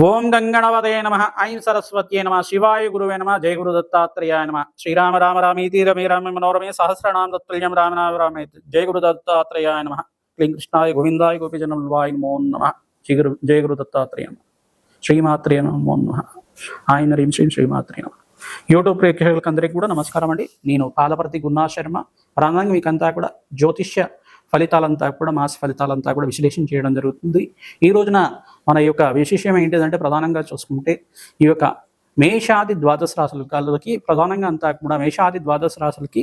ఓం గంగణవదే నమ ఐం సరస్వత్యే నమ శివాయ గురువే నమ జయ గురు దత్తాత్రేయాయ నమ శ్రీరామ రామ రామీతి రమే రామ మనోరమే సహస్రనామ దత్తుల్యం రామనామ రామే జయ గురు దత్తాత్రేయాయ నమ క్లీం కృష్ణాయ గోవిందాయ గోపిజనం వాయ నమో నమ శ్రీ గురు జయ గురు దత్తాత్రేయ నమ శ్రీమాత్రే నమో నమ ఆయన రీం శ్రీ శ్రీమాత్రే నమ. యూట్యూబ్ ప్రేక్షకులకు అందరికీ కూడా నమస్కారం అండి. నేను పాలపర్తి గున్నా శర్మ ప్రధానంగా మీకంతా కూడా జ్యోతిష్య ఫలితాలంతా కూడా మాస ఫలితాలంతా కూడా విశ్లేషణ చేయడం జరుగుతుంది. ఈ రోజున మన యొక్క విశేషం ఏంటిదంటే ప్రధానంగా చూసుకుంటే ఈ యొక్క మేషాది ద్వాదశ రాశులకి ప్రధానంగా అంతా కూడా మేషాది ద్వాదశ రాశులకి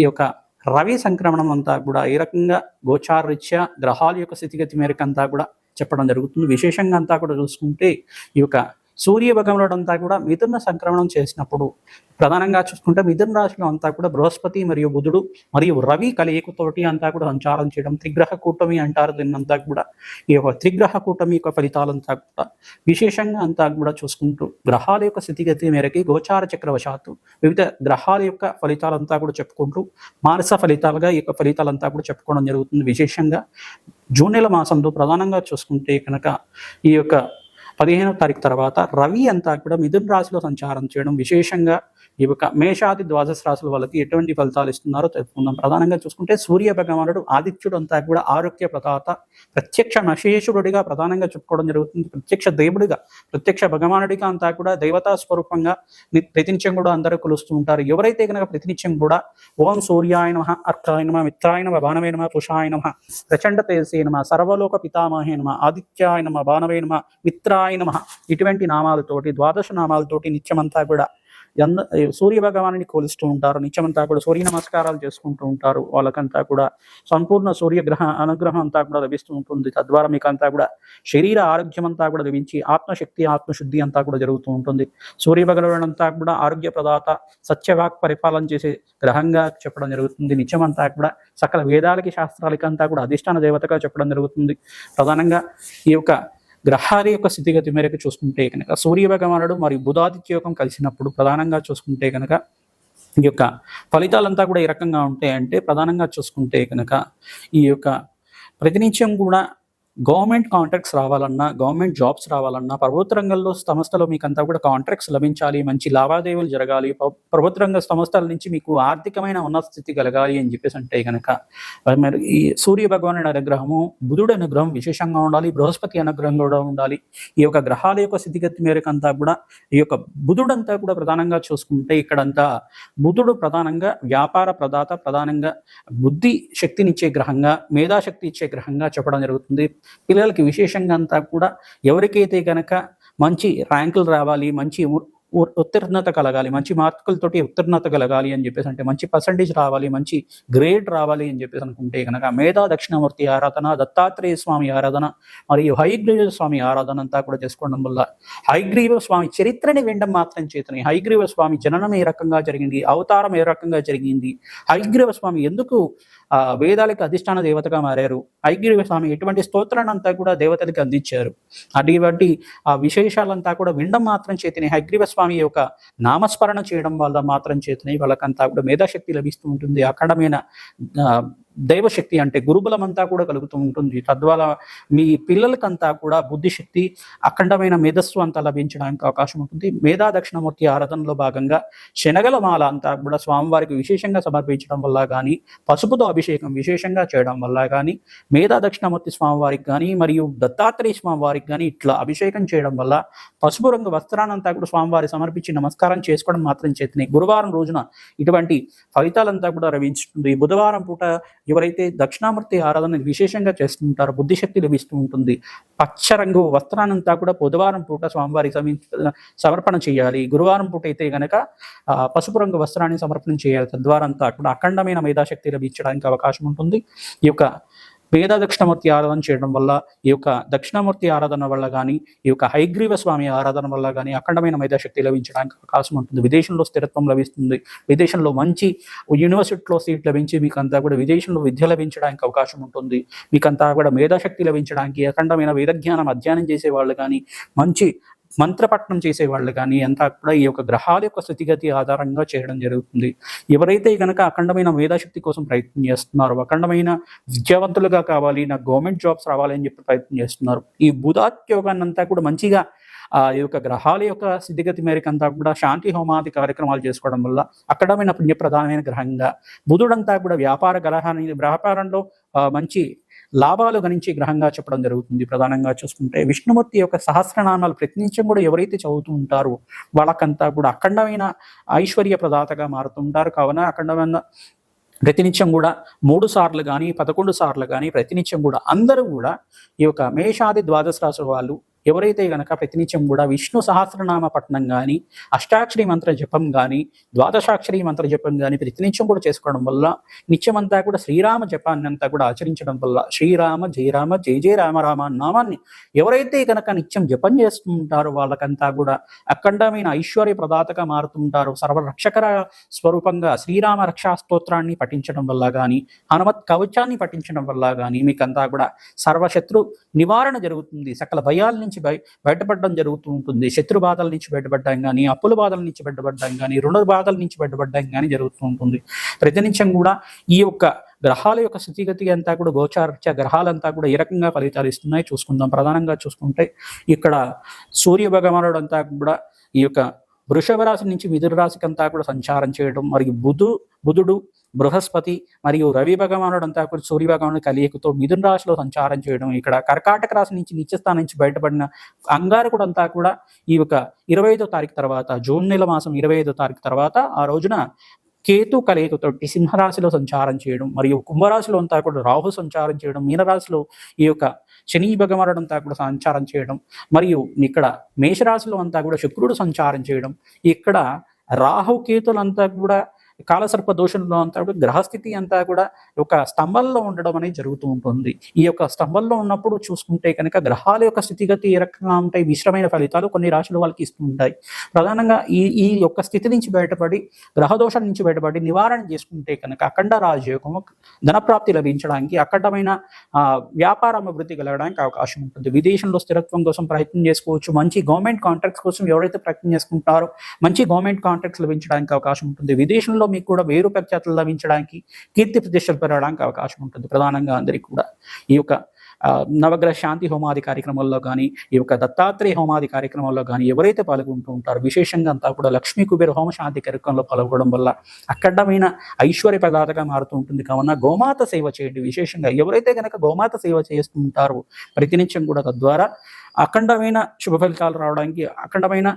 ఈ యొక్క రవి సంక్రమణం అంతా కూడా ఏ రకంగా గోచారరీత్యా గ్రహాల యొక్క స్థితిగతి మేరకు అంతా కూడా చెప్పడం జరుగుతుంది. విశేషంగా అంతా కూడా చూసుకుంటే ఈ యొక్క సూర్య అంతా కూడా మిథున సంక్రమణం చేసినప్పుడు ప్రధానంగా చూసుకుంటే మిథున రాశిలో అంతా కూడా బృహస్పతి మరియు బుధుడు మరియు రవి కలయికతోటి అంతా కూడా సంచారం చేయడం త్రిగ్రహ కూటమి అంటారు దీన్నంతా కూడా. ఈ యొక్క త్రిగ్రహ కూటమి యొక్క ఫలితాలంతా కూడా విశేషంగా అంతా కూడా చూసుకుంటూ గ్రహాల యొక్క స్థితిగతి మేరకి గోచార చక్రవశాత్తు వివిధ గ్రహాల యొక్క ఫలితాలంతా కూడా చెప్పుకుంటూ మానస ఫలితాలుగా ఈ యొక్క ఫలితాలంతా కూడా చెప్పుకోవడం జరుగుతుంది. విశేషంగా జూన్ నెల మాసంలో ప్రధానంగా చూసుకుంటే కనుక ఈ యొక్క పదిహేనవ తారీఖు తర్వాత రవి అంతా కూడా మిథున రాశిలో సంచారం చేయడం విశేషంగా ఈ యొక్క మేషాది ద్వాదశ రాశుల వాళ్ళకి ఎటువంటి ఫలితాలు ఇస్తున్నారో తెలుసుకుందాం. ప్రధానంగా చూసుకుంటే సూర్య భగవానుడు ఆదిత్యుడు అంతా కూడా ఆరోగ్య ప్రదాత ప్రత్యక్ష నశేషుడిగా ప్రధానంగా చెప్పుకోవడం జరుగుతుంది. ప్రత్యక్ష దేవుడిగా ప్రత్యక్ష భగవానుడిగా అంతా కూడా దేవతా స్వరూపంగా ప్రతినిత్యం కూడా అందరూ కొలుస్తూ ఉంటారు. ఎవరైతే కనుక ప్రతినిత్యం కూడా ఓం సూర్యాయ నమ అర్కాయ నమ మిత్రాయ నమ బాణవే నమ పుషాయ నమ ప్రచండ తేజసే నమ సర్వలోక పితామహే నమ ఆదిత్యాయ నమ బాణవే నమ మిత్రాయ నమ ఇటువంటి నామాలతోటి ద్వాదశ నామాలతోటి నిత్యమంతా కూడా ఎంద సూర్య భగవాన్ని కొలుస్తూ ఉంటారు. నిత్యమంతా కూడా సూర్య నమస్కారాలు చేసుకుంటూ ఉంటారు. వాళ్ళకంతా కూడా సంపూర్ణ సూర్యగ్రహ అనుగ్రహం అంతా కూడా లభిస్తూ ఉంటుంది. తద్వారా మీకు అంతా కూడా శరీర ఆరోగ్యం అంతా కూడా లభించి ఆత్మశక్తి ఆత్మశుద్ధి అంతా కూడా జరుగుతూ ఉంటుంది. సూర్య భగవాన్ అంతా కూడా ఆరోగ్య ప్రదాత సత్యవాక్ పరిపాలన చేసే గ్రహంగా చెప్పడం జరుగుతుంది. నిత్యమంతా కూడా సకల వేదాలకి శాస్త్రాలకి అంతా కూడా అధిష్టాన దేవతగా చెప్పడం జరుగుతుంది. ప్రధానంగా ఈ యొక్క గ్రహాల యొక్క స్థితిగతి మేరకు చూసుకుంటే కనుక సూర్యభగవానుడు మరియు బుధాదిత్య యోగం కలిసినప్పుడు ప్రధానంగా చూసుకుంటే కనుక ఈ యొక్క ఫలితాలంతా కూడా ఏ రకంగా ఉంటాయంటే ప్రధానంగా చూసుకుంటే కనుక ఈ యొక్క ప్రతినిత్యం కూడా గవర్నమెంట్ కాంట్రాక్ట్స్ రావాలన్నా గవర్నమెంట్ జాబ్స్ రావాలన్నా ప్రభుత్వ రంగంలో సంస్థలో మీకు అంతా కూడా కాంట్రాక్ట్స్ లభించాలి మంచి లావాదేవీలు జరగాలి ప్రభుత్వ రంగ సంస్థల నుంచి మీకు ఆర్థికమైన ఉన్నత స్థితి కలగాలి అని చెప్పేసి అంటే కనుక మరి ఈ సూర్య భగవానుడి అనుగ్రహము బుధుడు అనుగ్రహం విశేషంగా ఉండాలి బృహస్పతి అనుగ్రహం కూడా ఉండాలి. ఈ యొక్క గ్రహాల యొక్క స్థితిగతి మేరకు అంతా కూడా ఈ యొక్క బుధుడంతా కూడా ప్రధానంగా చూసుకుంటే ఇక్కడంతా బుధుడు ప్రధానంగా వ్యాపార ప్రదాత ప్రధానంగా బుద్ధి శక్తినిచ్చే గ్రహంగా మేధాశక్తి ఇచ్చే గ్రహంగా చెప్పడం జరుగుతుంది. పిల్లలకి విశేషంగా అంతా కూడా ఎవరికైతే గనక మంచి ర్యాంకులు రావాలి మంచి ఉత్తీర్ణత కలగాలి మంచి మార్కులతోటి ఉత్తీర్ణత కలగాలి అని చెప్పేసి అంటే మంచి పర్సంటేజ్ రావాలి మంచి గ్రేడ్ రావాలి అని చెప్పేసి అనుకుంటే కనుక మేధా దక్షిణమూర్తి ఆరాధన దత్తాత్రేయ స్వామి ఆరాధన మరియు హైగ్రీవ స్వామి ఆరాధన అంతా కూడా చేసుకోవడం వల్ల హైగ్రీవ స్వామి చరిత్రని వినడం మాత్రం చేతని. హైగ్రీవ స్వామి జననం ఏ రకంగా జరిగింది అవతారం ఏ రకంగా జరిగింది హైగ్రీవ స్వామి ఎందుకు ఆ వేదాలకు అధిష్టాన దేవతగా మారారు. ఐగిరి స్వామి ఎటువంటి స్తోత్రాన్ని అంతా కూడా దేవతలకు అందించారు. అటువంటి ఆ విశేషాలంతా కూడా వినడం మాత్రం చేతనే హైగ్రీవ స్వామి యొక్క నామస్మరణ చేయడం వల్ల మాత్రం చేతనే వాళ్ళకంతా కూడా మేధాశక్తి లభిస్తూ ఉంటుంది. అఖండమైన దైవశక్తి అంటే గురుబలం అంతా కూడా కలుగుతూ ఉంటుంది. తద్వారా మీ పిల్లలకంతా కూడా బుద్ధిశక్తి అఖండమైన మేధస్సు అంతా లభించడానికి అవకాశం ఉంటుంది. మేధా దక్షిణమూర్తి ఆరాధనలో భాగంగా శనగల మాల అంతా కూడా స్వామివారికి విశేషంగా సమర్పించడం వల్ల కానీ పసుపుతో అభిషేకం విశేషంగా చేయడం వల్ల కానీ మేధా దక్షిణమూర్తి స్వామివారికి కానీ మరియు దత్తాత్రేయ స్వామివారికి కానీ ఇట్లా అభిషేకం చేయడం వల్ల పసుపు రంగు వస్త్రానంతా కూడా స్వామివారి సమర్పించి నమస్కారం చేసుకోవడం మాత్రం చేతనే గురువారం రోజున ఇటువంటి ఫలితాలంతా కూడా రవించుతుంది. బుధవారం పూట ఎవరైతే దక్షిణామూర్తి ఆరాధన విశేషంగా చేస్తుంటారో బుద్ధిశక్తి లభిస్తూ ఉంటుంది. పచ్చ రంగు వస్త్రానంతా కూడా బుధవారం పూట స్వామివారికి సమీ సమర్పణ చేయాలి. గురువారం పూట అయితే గనక పసుపు రంగు వస్త్రాన్ని సమర్పణ చేయాలి. తద్వారా అంతా కూడా అఖండమైన మేధాశక్తి లభించడానికి అవకాశం ఉంటుంది. ఈ యొక్క పేద దక్షిణమూర్తి ఆరాధన చేయడం వల్ల ఈ యొక్క దక్షిణమూర్తి ఆరాధన వల్ల కానీ ఈ యొక్క హైగ్రీవ స్వామి ఆరాధన వల్ల కానీ అఖండమైన మేధాశక్తి లభించడానికి అవకాశం ఉంటుంది. విదేశంలో స్థిరత్వం లభిస్తుంది. విదేశంలో మంచి యూనివర్సిటీలో సీట్ లభించి మీకు అంతా కూడా విదేశంలో విద్య లభించడానికి అవకాశం ఉంటుంది. మీకు అంతా కూడా మేధాశక్తి లభించడానికి అఖండమైన వేద జ్ఞానం అధ్యయనం చేసే వాళ్ళు కానీ మంచి మంత్రపట్నం చేసేవాళ్ళు కానీ అంతా కూడా ఈ యొక్క గ్రహాల యొక్క స్థితిగతి ఆధారంగా చేయడం జరుగుతుంది. ఎవరైతే కనుక అఖండమైన మేధాశక్తి కోసం ప్రయత్నం చేస్తున్నారో అఖండమైన విద్యావంతులుగా కావాలి నాకు గవర్నమెంట్ జాబ్స్ రావాలి అని చెప్పి ప్రయత్నం చేస్తున్నారు ఈ బుధాత్యోగాన్ని అంతా కూడా మంచిగా ఆ యొక్క గ్రహాల యొక్క స్థితిగతి మేరకు అంతా కూడా శాంతి హోమాది కార్యక్రమాలు చేసుకోవడం వల్ల అక్కడమైన పుణ్యప్రధానమైన గ్రహంగా బుధుడంతా కూడా వ్యాపార గ్రహాన్ని వ్యాపారంలో మంచి లాభాలు గణించే గ్రహంగా చెప్పడం జరుగుతుంది. ప్రధానంగా చూసుకుంటే విష్ణుమూర్తి యొక్క సహస్రనామాలు ప్రతినిత్యం కూడా ఎవరైతే చదువుతూ ఉంటారో వాళ్ళకంతా కూడా అఖండమైన ఐశ్వర్య ప్రదాతగా మారుతుంటారు కావున అఖండమైన ప్రతినిత్యం కూడా మూడు సార్లు కానీ పదకొండు సార్లు కానీ ప్రతినిత్యం కూడా అందరూ కూడా ఈ యొక్క మేషాది ద్వాదశ రాశుల వాళ్ళు ఎవరైతే గనక ప్రతినిత్యం కూడా విష్ణు సహస్రనామ పఠనం కానీ అష్టాక్షరి మంత్ర జపం కానీ ద్వాదశాక్షరి మంత్ర జపం కానీ ప్రతినిత్యం కూడా చేసుకోవడం వల్ల నిత్యమంతా కూడా శ్రీరామ జపాన్ని అంతా కూడా ఆచరించడం వల్ల శ్రీరామ జయరామ జయ జయ రామ రామ నామాన్ని ఎవరైతే కనుక నిత్యం జపం చేస్తుంటారో వాళ్ళకంతా కూడా అఖండమైన ఐశ్వర్య ప్రదాతగా మారుతుంటారో సర్వరక్షకర స్వరూపంగా శ్రీరామ రక్షా స్తోత్రాన్ని పఠించడం వల్ల కానీ హనుమత్ కవచాన్ని పఠించడం వల్ల కానీ మీకంతా కూడా సర్వశత్రు నివారణ జరుగుతుంది. సకల భయాల నుంచి బయ బయటపడడం జరుగుతూ ఉంటుంది. శత్రు బాధల నుంచి బయటపడడం కానీ అప్పుల బాధల నుంచి బయటపడడం కానీ రుణ బాధల నుంచి బయటపడడం కానీ జరుగుతూ ఉంటుంది. ప్రతినిత్యం కూడా ఈ యొక్క గ్రహాల యొక్క స్థితిగతి అంతా కూడా గోచారత్య గ్రహాలంతా కూడా ఏ రకంగా ఫలితాలు ఇస్తున్నాయి చూసుకుందాం. ప్రధానంగా చూసుకుంటే ఇక్కడ సూర్య భగవానుడు అంతా కూడా ఈ యొక్క వృషభ రాశి నుంచి మిథున రాశికి అంతా కూడా సంచారం చేయడం మరియు బుధు బుధుడు బృహస్పతి మరియు రవి భగవానుడు అంతా కూడా సూర్య భగవానుడు కలియకతో మిథున రాశిలో సంచారం చేయడం ఇక్కడ కర్కాటక రాశి నుంచి నిత్యస్థానం నుంచి బయటపడిన అంగారకుడు అంతా కూడా ఈ యొక్క ఇరవై ఐదో తారీఖు తర్వాత జూన్ నెల మాసం ఇరవై ఐదో తారీఖు తర్వాత ఆ రోజున కేతు కలయికతోటి సింహరాశిలో సంచారం చేయడం మరియు కుంభరాశిలో అంతా కూడా రాహు సంచారం చేయడం మీనరాశిలో ఈ యొక్క శని భగవానుడు అంతా కూడా సంచారం చేయడం మరియు ఇక్కడ మేషరాశిలో అంతా కూడా శుక్రుడు సంచారం చేయడం ఇక్కడ రాహు కేతులంతా కూడా కాలసర్ప దోషంలో అంతా కూడా గ్రహస్థితి అంతా కూడా ఒక స్తంభంలో ఉండడం అనేది జరుగుతూ ఉంటుంది. ఈ యొక్క స్తంభంలో ఉన్నప్పుడు చూసుకుంటే కనుక గ్రహాల యొక్క స్థితిగతి ఏ రకంగా ఉంటాయి? మిశ్రమైన ఫలితాలు కొన్ని రాశులు వాళ్ళకి ఇస్తూ ఉంటాయి. ప్రధానంగా ఈ ఈ యొక్క స్థితి నుంచి బయటపడి గ్రహదోషం నుంచి బయటపడి నివారణ చేసుకుంటే కనుక అఖండ రాజయోగం ధనప్రాప్తి లభించడానికి అఖండమైన వ్యాపార అభివృద్ధి కలగడానికి అవకాశం ఉంటుంది. విదేశంలో స్థిరత్వం కోసం ప్రయత్నం చేసుకోవచ్చు. మంచి గవర్నమెంట్ కాంట్రాక్ట్స్ కోసం ఎవరైతే ప్రయత్నం చేసుకుంటారో మంచి గవర్నమెంట్ కాంట్రాక్ట్స్ లభించడానికి అవకాశం ఉంటుంది. విదేశంలో మీకు కూడా వేరు ప్రఖ్యాతులు లభించడానికి కీర్తి ప్రతిష్టలు పెరగడానికి అవకాశం ఉంటుంది. ప్రధానంగా అందరికీ కూడా ఈ యొక్క నవగ్రహ శాంతి హోమాది కార్యక్రమాల్లో కానీ ఈ యొక్క దత్తాత్రేయ హోమాది కార్యక్రమాల్లో కానీ ఎవరైతే పాల్గొంటూ ఉంటారో విశేషంగా అంతా కూడా లక్ష్మీ కుబేర హోమ శాంతి కార్యక్రమంలో పాల్గొనడం వల్ల అఖండమైన ఐశ్వర్య ప్రదాతగా మారుతూ ఉంటుంది. కావున గోమాత సేవ చేయండి. విశేషంగా ఎవరైతే కనుక గోమాత సేవ చేస్తూ ఉంటారో ప్రతినిత్యం కూడా తద్వారా అఖండమైన శుభ ఫలితాలు రావడానికి అఖండమైన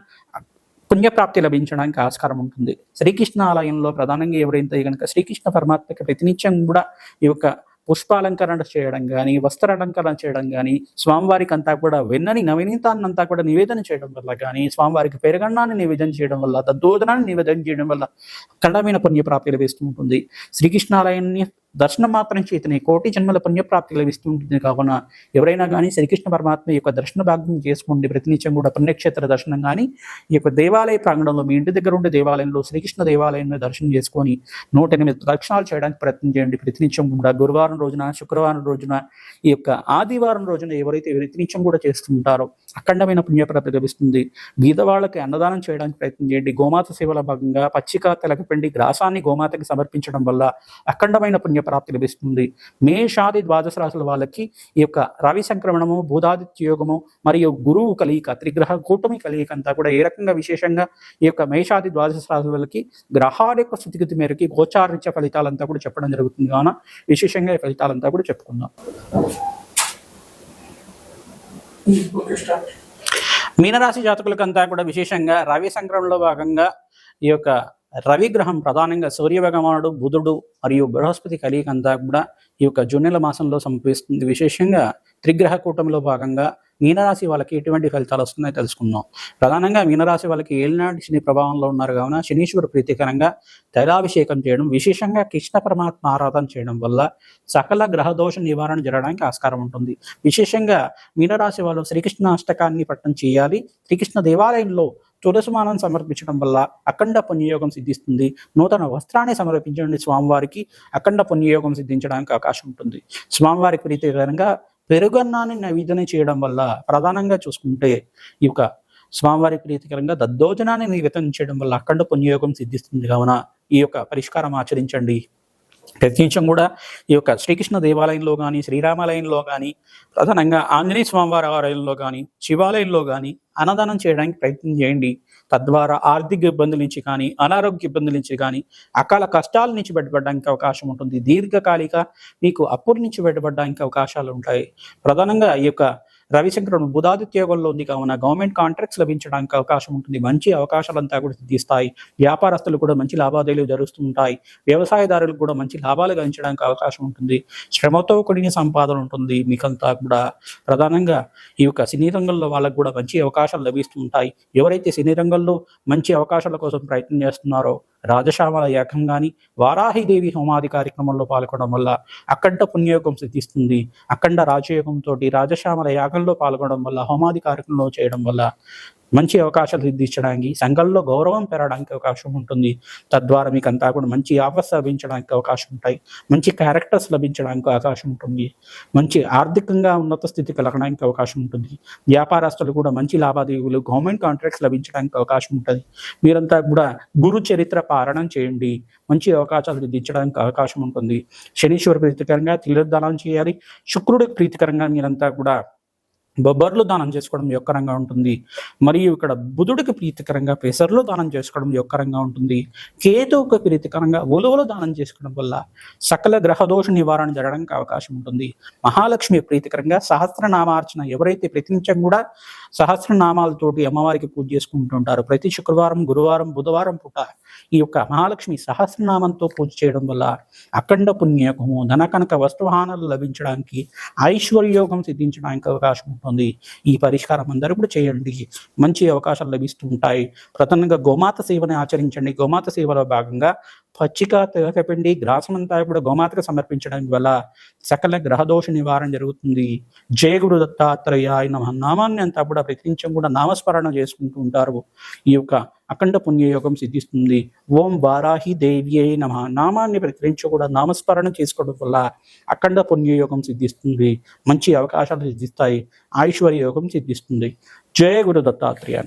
పుణ్యప్రాప్తి లభించడానికి ఆస్కారం ఉంటుంది. శ్రీకృష్ణ ఆలయంలో ప్రధానంగా ఎవరైతే కనుక శ్రీకృష్ణ పరమాత్మకి ప్రతినిత్యం కూడా ఈ యొక్క పుష్పాలంకరణ చేయడం కానీ వస్త్రాలంకరణ చేయడం కానీ స్వామివారికి అంతా కూడా వెన్నని నవనీతాన్నంతా కూడా నివేదన చేయడం వల్ల కానీ స్వామివారికి పెరగన్నాన్ని నివేదన చేయడం వల్ల దద్దోదనాన్ని నివేదన చేయడం వల్ల ఖండమైన పుణ్యప్రాప్తి లభిస్తూ ఉంటుంది. శ్రీకృష్ణాలయాన్ని దర్శనం మాత్రం చేతనే కోటి జన్మల పుణ్యప్రాప్తి లభిస్తూ ఉంటుంది కావున ఎవరైనా కానీ శ్రీకృష్ణ పరమాత్మ యొక్క దర్శన భాగ్యం చేసుకోండి. ప్రతినిత్యం కూడా పుణ్యక్షేత్ర దర్శనం కానీ ఈ యొక్క దేవాలయ ప్రాంగణంలో మీ ఇంటి దగ్గర ఉండే దేవాలయంలో శ్రీకృష్ణ దేవాలయంలో దర్శనం చేసుకొని నూట ఎనిమిది దర్శనాలు చేయడానికి ప్రయత్నం చేయండి. ప్రతినిత్యం కూడా గురువారం రోజున శుక్రవారం రోజున ఈ యొక్క ఆదివారం రోజున ఎవరైతే ప్రతినిత్యం కూడా చేస్తుంటారో అఖండమైన పుణ్యప్రాప్తి లభిస్తుంది. బీద వాళ్ళకి అన్నదానం చేయడానికి ప్రయత్నం చేయండి. గోమాత సేవల భాగంగా పచ్చిక తెలకపిండి గ్రాసాన్ని గోమాతకి సమర్పించడం వల్ల అఖండమైన పుణ్యప్రాప్తి లభిస్తుంది. మేషాది ద్వాదశ రాశుల వాళ్ళకి ఈ యొక్క రవి సంక్రమణము బుధాదిత్య యోగము మరియు గురువు కలియిక త్రిగ్రహ కూటమి కలియిక అంతా కూడా ఏ రకంగా విశేషంగా ఈ యొక్క మేషాది ద్వాదశ రాశుల వాళ్ళకి గ్రహాల యొక్క స్థితిగతి మేరకి గోచారిత్య ఫలితాలంతా కూడా చెప్పడం జరుగుతుంది. కావున విశేషంగా ఈ ఫలితాలంతా కూడా చెప్పుకుందాం. మీనరాశి జాతకులకంతా కూడా విశేషంగా రవి సంక్రమణలో భాగంగా ఈ యొక్క రవిగ్రహం ప్రధానంగా సూర్యభగవానుడు బుధుడు మరియు బృహస్పతి కలియకంతా కూడా ఈ యొక్క జూన్ మాసంలో సంభవిస్తుంది. విశేషంగా త్రిగ్రహ కూటమిలో భాగంగా మీనరాశి వాళ్ళకి ఎటువంటి ఫలితాలు వస్తున్నాయో తెలుసుకుందాం. ప్రధానంగా మీనరాశి వాళ్ళకి ఏలినాటి శని ప్రభావంలో ఉన్నారు. కావున శనీశ్వర ప్రీతికరంగా తైలాభిషేకం చేయడం విశేషంగా కృష్ణ పరమాత్మ ఆరాధన చేయడం వల్ల సకల గ్రహ దోష నివారణ జరగడానికి ఆస్కారం ఉంటుంది. విశేషంగా మీనరాశి వాళ్ళు శ్రీకృష్ణ అష్టకాన్ని పట్టణం చేయాలి. శ్రీకృష్ణ దేవాలయంలో తులసిమానం సమర్పించడం వల్ల అఖండ పుణ్యయోగం సిద్ధిస్తుంది. నూతన వస్త్రాన్ని సమర్పించండి స్వామివారికి. అఖండ పుణ్యయోగం సిద్ధించడానికి అవకాశం ఉంటుంది. స్వామివారికి ప్రీతికరంగా పెరుగన్నాన్ని నైవేద్యం చేయడం వల్ల ప్రధానంగా చూసుకుంటే ఈ యొక్క స్వామివారి ప్రీతికరంగా దద్దోజనాన్ని నివేదన చేయడం వల్ల అఖండ పుణ్యయోగం సిద్ధిస్తుంది. కావున ఈ యొక్క పరిష్కారం ఆచరించండి. ప్రత్యేకించం కూడా ఈ యొక్క శ్రీకృష్ణ దేవాలయంలో కానీ శ్రీరామాలయంలో కానీ ప్రధానంగా ఆంజనేయ స్వామివారి ఆలయంలో కానీ శివాలయంలో కానీ అన్నదానం చేయడానికి ప్రయత్నం చేయండి. తద్వారా ఆర్థిక ఇబ్బందుల నుంచి కానీ అనారోగ్య ఇబ్బందుల నుంచి కానీ అకాల కష్టాల నుంచి బయటపడడానికి అవకాశం ఉంటుంది. దీర్ఘకాలిక మీకు అప్పుల నుంచి బయటపడడానికి అవకాశాలు ఉంటాయి. ప్రధానంగా ఈ యొక్క రవిశంకరుడు బుధాదిత్యోగంలో ఉంది. కావున గవర్నమెంట్ కాంట్రాక్ట్స్ లభించడానికి అవకాశం ఉంటుంది. మంచి అవకాశాలంతా కూడా సిద్ధిస్తాయి. వ్యాపారస్తులు కూడా మంచి లావాదేవీలు జరుగుతుంటాయి వ్యవసాయదారులకు కూడా మంచి లాభాలు గణించడానికి అవకాశం ఉంటుంది. శ్రమతో కూడిన సంపాదన ఉంటుంది. మీకంతా కూడా ప్రధానంగా ఈ యొక్క సినీ రంగంలో వాళ్ళకు కూడా మంచి అవకాశాలు లభిస్తూ ఉంటాయి. ఎవరైతే సినీ రంగంలో మంచి అవకాశాల కోసం ప్రయత్నం చేస్తున్నారో రాజశ్యామల యాగం కానీ వారాహిదేవి హోమాది కార్యక్రమంలో పాల్గొనడం వల్ల అఖండ పుణ్యయోగం సిద్ధిస్తుంది. అఖండ రాజయోగంతో రాజశ్యామల యాగంలో పాల్గొనడం వల్ల హోమాది కార్యక్రమంలో చేయడం వల్ల మంచి అవకాశాలు సిద్ధించడానికి సంఘంలో గౌరవం పెరగడానికి అవకాశం ఉంటుంది. తద్వారా మీకు అంతా కూడా మంచి ఆఫర్స్ లభించడానికి అవకాశం ఉంటాయి. మంచి క్యారెక్టర్స్ లభించడానికి అవకాశం ఉంటుంది. మంచి ఆర్థికంగా ఉన్నత స్థితి కలగడానికి అవకాశం ఉంటుంది. వ్యాపారస్తులు కూడా మంచి లావాదేవీలు గవర్నమెంట్ కాంట్రాక్ట్స్ లభించడానికి అవకాశం ఉంటుంది. మీరంతా కూడా గురు చరిత్ర పారణం చేయండి. మంచి అవకాశాలు సిద్ధించడానికి అవకాశం ఉంటుంది. శనీశ్వర ప్రీతికరంగా తీర్థదానం చేయాలి. శుక్రుడికి ప్రీతికరంగా మీరంతా కూడా బొబ్బర్లు దానం చేసుకోవడం యొక్కరంగా ఉంటుంది. మరియు ఇక్కడ బుధుడికి ప్రీతికరంగా పెసర్లు దానం చేసుకోవడం యొక్కరంగా ఉంటుంది. కేతువుకి ప్రీతికరంగా ఉలువలు దానం చేసుకోవడం వల్ల సకల గ్రహదోష నివారణ జరగడానికి అవకాశం ఉంటుంది. మహాలక్ష్మి ప్రీతికరంగా సహస్రనామార్చన ఎవరైతే ప్రతినిత్యం కూడా సహస్రనామాలతోటి అమ్మవారికి పూజ చేసుకుంటుంటారు ప్రతి శుక్రవారం గురువారం బుధవారం పూట ఈ యొక్క మహాలక్ష్మి సహస్రనామంతో పూజ చేయడం వల్ల అఖండ పుణ్యయోగము ధనకనక వస్తువాహనాలు లభించడానికి ఐశ్వర్యోగం సిద్ధించడానికి అవకాశం ఉంటుంది. ఈ పరిష్కారం అందరూ కూడా చేయండి. మంచి అవకాశాలు లభిస్తూ ఉంటాయి. ప్రధానంగా గోమాత సేవని ఆచరించండి. గోమాత సేవలో భాగంగా పచ్చిక తెగపిండి గ్రాసమంతా కూడా గోమాతకు సమర్పించడం వల్ల సకల గ్రహదోష నివారణ జరుగుతుంది. జయ గురు దత్తాత్రేయ ఆయన నామాన్ని అంతా కూడా ప్రతినిత్యం కూడా నామస్మరణ చేసుకుంటూ ఉంటారు. ఈ యొక్క అఖండ పుణ్యయోగం సిద్ధిస్తుంది. ఓం బారాహి దేవ్యే నమ. నామాన్ని ప్రకటించి కూడా నామస్మరణ చేసుకోవడం వల్ల అఖండ పుణ్యయోగం సిద్ధిస్తుంది. మంచి అవకాశాలు సిద్ధిస్తాయి. ఐశ్వర్య యోగం సిద్ధిస్తుంది. జయ గురు దత్తాత్రేయ